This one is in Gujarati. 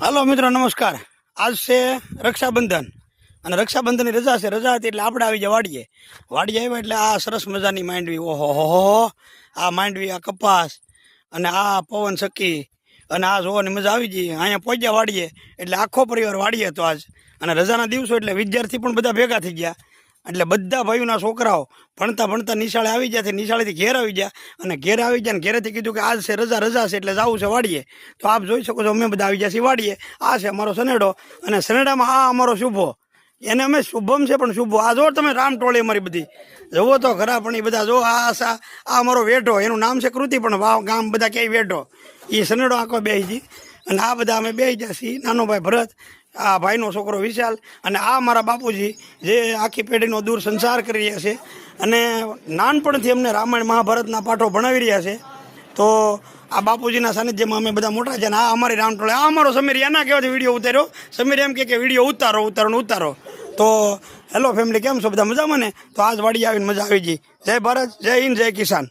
હાલો મિત્રો, નમસ્કાર. આજ છે રક્ષાબંધન. અને રક્ષાબંધનની રજા છે, રજા હતી એટલે આપણે આવી જાય વાડીએ. વાડીએ આવ્યા એટલે આ સરસ મજાની માંડવી, ઓહો હો હો. આ માંડવી, આ કપાસ અને આ પવન સખી. અને આ જોવાની મજા આવી ગઈ. અહીંયા પહોંચ્યા વાડીએ. એટલે આખો પરિવાર વાડીએ હતો આજ. અને રજાના દિવસો એટલે વિદ્યાર્થી પણ બધા ભેગા થઈ ગયા. એટલે બધા ભાઈઓના છોકરાઓ ભણતા ભણતા નિશાળે આવી ગયા છે. નિશાળેથી ઘેર આવી ગયા અને ઘેર આવી ગયા ને ઘેરેથી કીધું કે આજ છે, રજા રજા છે એટલે જવું છે વાડીએ. તો આપ જોઈ શકો છો અમે બધા આવી ગયા છીએ વાડીએ. આ છે અમારો સનેડો અને સનેડામાં આ અમારો શુભો. એને અમે શુભમ છે પણ શુભો. આ જો તમે રામ ટોળી અમારી બધી. જુઓ તો ખરા પણ એ બધા જો આ આશા, આ અમારો વેઢો, એનું નામ છે કૃતિ પણ વાવ, ગામ બધા ક્યાંય વેઢો. એ સનેડો આખો બેસી અને આ બધા અમે બે છીએ. નાનો ભાઈ ભરત આ ભાઈનો છોકરો વિશાલ અને આ મારા બાપુજી જે આખી પેઢીનો દૂર સંસાર કરી રહ્યા છે અને નાનપણથી અમને રામાયણ મહાભારતના પાઠો ભણાવી રહ્યા છે. તો આ બાપુજીના સાનિધ્યમાં અમે બધા મોટા છે અને આ અમારી રામટોળે, આ અમારો સમીર, એના કહેવાથી વીડિયો ઉતાર્યો. સમીર એમ કે વીડિયો ઉતારો ઉતારો ને ઉતારો. તો હેલો ફેમિલી કેમ છો? બધા મજામાં ને? તો આજ વાડી આવીને મજા આવી ગઈ. જય ભારત, જય હિન્દ, જય કિસાન.